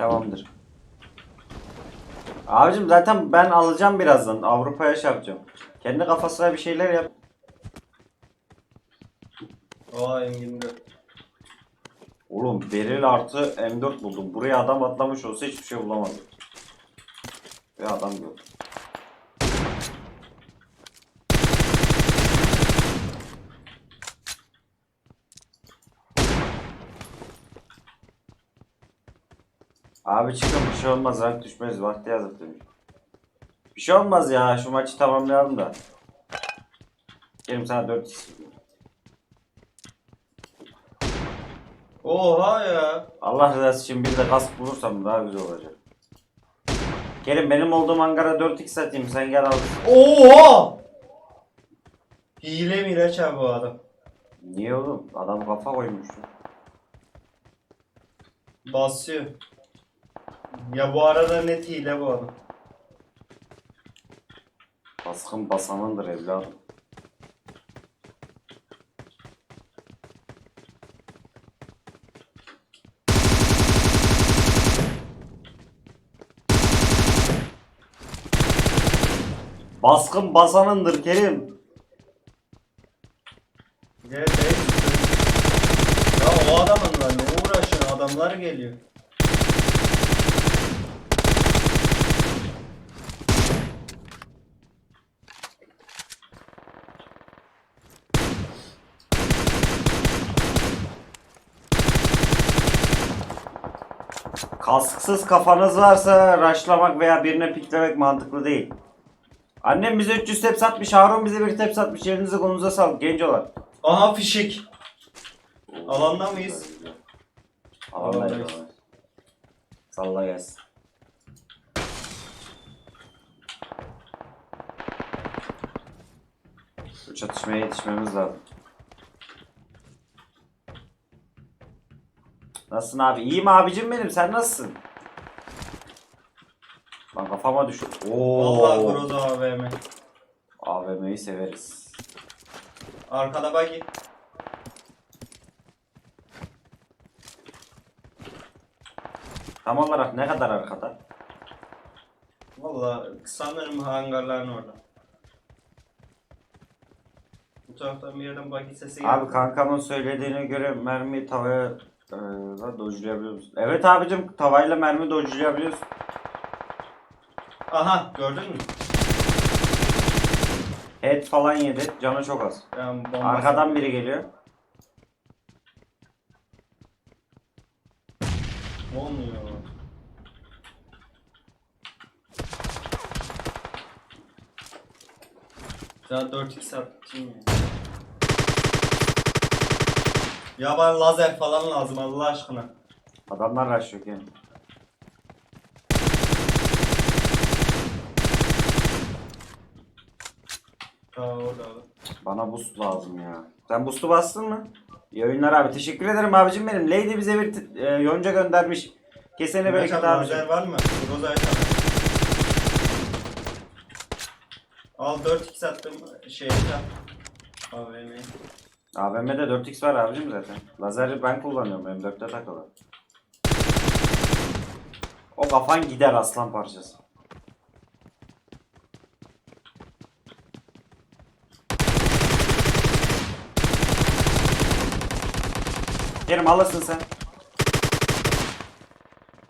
Tamamdır. Abicim zaten ben alacağım birazdan. Avrupa'ya şey yapacağım. Kendi kafasına bir şeyler yap. Aa M24. Oğlum beril artı M4 buldum. Buraya adam atlamış olsa hiçbir şey bulamadım. Ve adam yok. Abi çıkın bir şey olmaz rank düşmez vakti yazıp demiş. Bir şey olmaz ya şu maçı tamamlayalım da. Kerim sana 4 istiyorum. Oha ya. Allah rızası için bir de kask bulursam daha güzel olacak. Kerim benim olduğum hangara 4x satayım sen gel al. Oha! Hile miraç abi bu adam. Niye oğlum? Adam kafa koymuş. Basıyor. Ya bu arada net hile bu adam. Baskın basanındır evladım. Baskın basanındır Kerim. Gel be. Ya o adamın lan ne uğraşın adamlar geliyor. Kasksız kafanız varsa raşlamak veya birine piklemek mantıklı değil. Annem bize 300 tep satmış, Harun bize bir tep satmış. Elinize kolunuza sağlık gencolar. Aha fişek. Alanda mıyız? Alandayız. Salla gelsin. Bu çatışmaya yetişmemiz lazım. Nasılsın abi? İyiyim abicim benim. Sen nasılsın? Lan kafama düştü. Vallahi Oo. Groza AVM. AVM'yi severiz. Arkada buggy. Tam olarak ne kadar arkada? Vallahi sanırım hangarların orada. Bu taraftan bir yerden buggy sesi geldi. Abi kankamın söylediğine göre mermi tavaya e, da dojlayabiliyoruz. Evet abicim tavayla mermi dojlayabiliyorsun. Aha gördün mü? Head falan yedi. Canı çok az. Yani Arkadan biri geliyor. Olmuyor. Daha 4x attım ya. Ya bana lazer falan lazım Allah aşkına. Adamlar rush yani. Ta orada orada. Bana boost lazım ya. Sen boost'u bastın mı? İyi oyunlar abi. Teşekkür ederim abicim benim. Lady bize bir e, yonca göndermiş. Kesene bereket abicim. lazer var mı? Roza'ya. Al 4x attım şeye at. AVM'de 4x var abicim zaten. Lazeri ben kullanıyorum. M4'te takılı. O kafan gider aslan parçası. Kerim alırsın sen.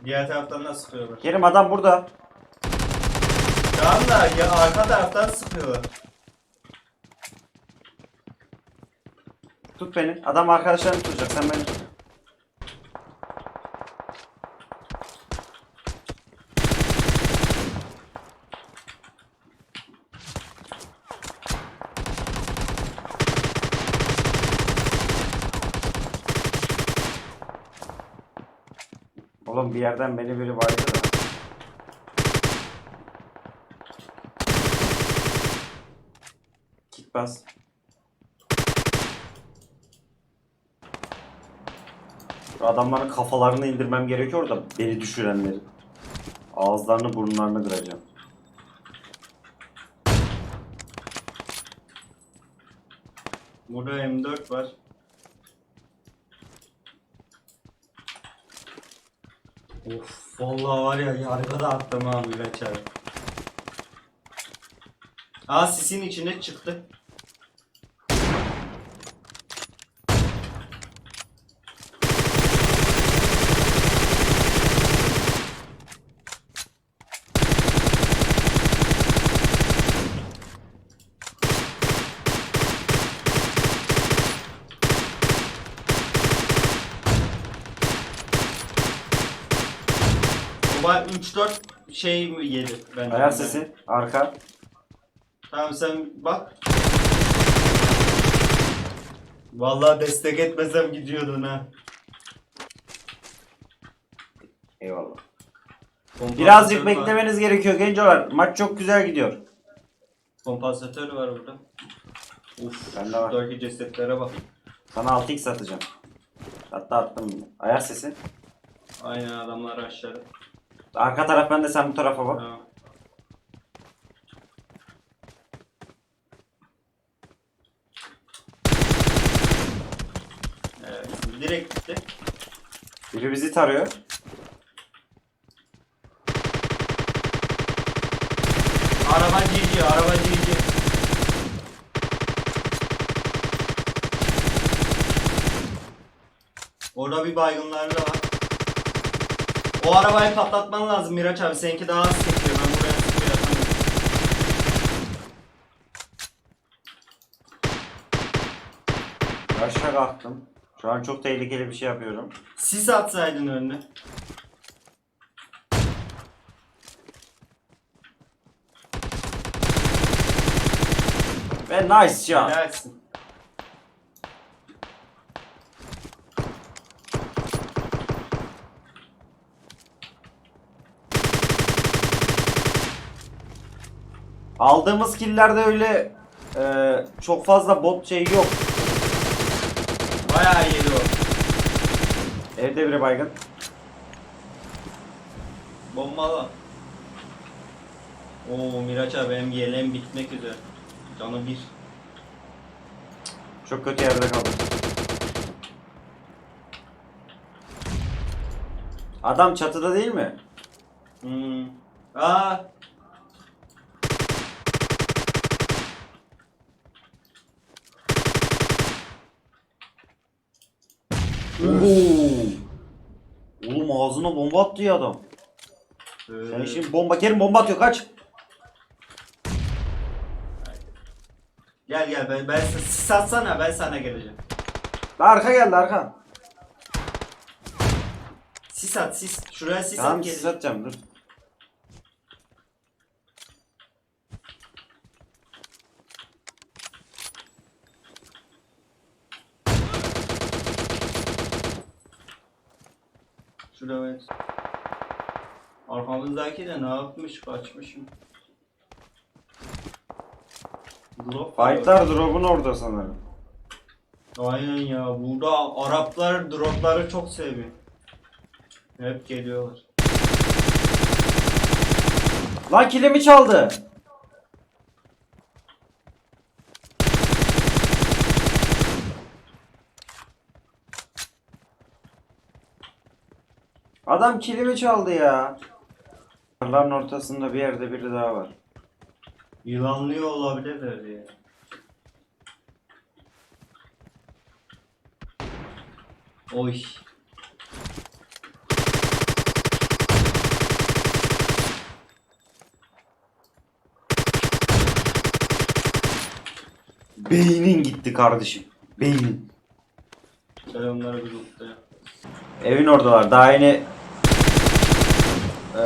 Diğer taraftan da sıkıyorlar. Kerim adam burada. Tamam da ya arka taraftan sıkıyorlar. Tut beni. Adam arkadaşlarını tutacak. Sen beni tut. Oğlum bir yerden beni biri vardı da. Bas. Adamların kafalarını indirmem gerekiyor da beni düşürenleri. Ağızlarını burunlarını kıracağım. Burada M4 var. Of vallahi var ya yargıda attım ha abi. Aa sisin içine çıktı. Baba 3-4 şey mi yedi bence. Ayak sesi. Arka. Tamam sen bak. Vallahi destek etmesem gidiyordun ha. Eyvallah. Kompansatör Birazcık var. beklemeniz gerekiyor gencolar. Maç çok güzel gidiyor. Kompansatör var burada. Uf, Bende var. şuradaki cesetlere bak. Sana 6x atacağım. Hatta attım. Ayak sesi. Aynen adamlar aşağıda. Arka taraf bende sen bu tarafa bak. Tamam. Evet, direkt gitti. Biri bizi tarıyor. Araba GG, araba GG. Orada bir baygınları da var. O arabayı patlatman lazım Miraç abi. Seninki daha az sekiyor. Ben buraya sıkıyor atamıyorum. Aşağı kalktım. Şu an çok tehlikeli bir şey yapıyorum. Sis atsaydın önüne. Ve nice shot. Helalsin. Aldığımız killerde öyle e, çok fazla bot şey yok. Bayağı yedi o. Evde biri baygın. Bombalı. Oo Miraç abi yeleğim bitmek üzere. Canı bir. Çok kötü yerde kaldım. Adam çatıda değil mi? Hmm. Aa. Oğlum ağzına bomba attı ya adam. Sen Ee, şimdi bomba Kerim bomba atıyor kaç. Gel gel ben, ben sis atsana ben sana geleceğim. Arka geldi arka. Sis at sis. Şuraya sis Tamam at siz geleceğim. atacağım dur. Evet. Arkamızdaki de ne yapmış kaçmışım. Drop. Fightlar drop'un orada sanırım. Aynen ya. Burada Araplar dropları çok seviyor. Hep geliyorlar. Lan kilimi çaldı. Adam kilimi çaldı ya. Karların ortasında bir yerde biri daha var. Yılanlıyor olabilirler diye. Oy. Beynin gitti kardeşim. Beynin. Selamlar grupta. Evin oradalar. Daha yeni eee,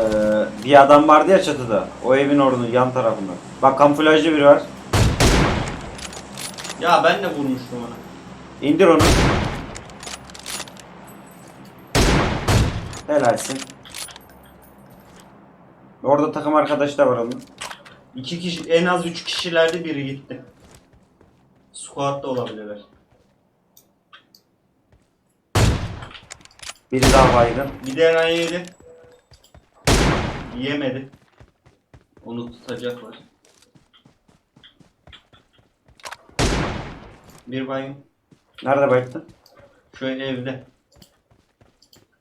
bir adam vardı ya çatıda. O evin orada yan tarafında. Bak kamuflajlı biri var. Ya ben de vurmuştum ona. İndir onu. Helalsin. Orada takım arkadaşı da var onun. İki kişi, en az üç kişilerde biri gitti. Squad da olabilirler. Biri daha baygın. Bir de Eren yedi. Yemedi. Onu tutacaklar. Bir baygın. Nerede baygın? Şu evde.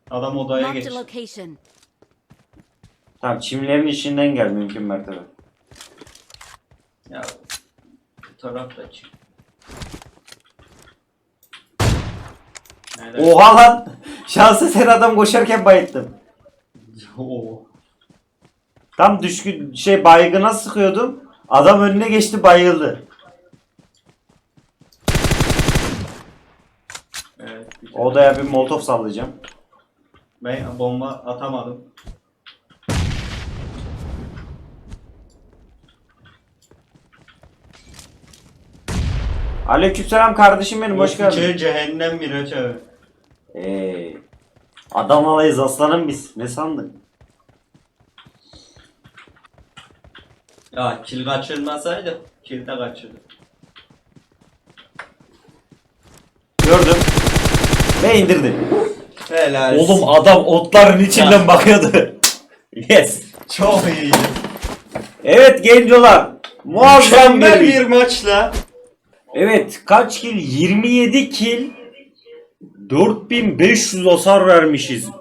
Adam odaya Marked a geçti. location. Tamam çimlerin içinden gel mümkün mertebe. Ya bu taraf da çık. Nerede? Oha lan! Şansı sen adam koşarken bayıttım. Oo. Tam düşkün şey baygına sıkıyordum. Adam önüne geçti bayıldı. Evet. güzel. Odaya bir molotof sallayacağım. Ben bomba atamadım. Aleykümselam kardeşim benim hoş geldin. Ufukçu cehennem Miraç abi. Eee. Adanalıyız aslanım biz. Ne sandın? Ya kill kaçırmasaydı kill de kaçırdı. Gördüm. Ve indirdim. Helal. Oğlum adam otların içinden bakıyordu. yes. çok iyiydi. Evet gencolar. Muazzam Mükemmel bir bir maçla Evet kaç kill? 27 kill. 4500 hasar vermişiz.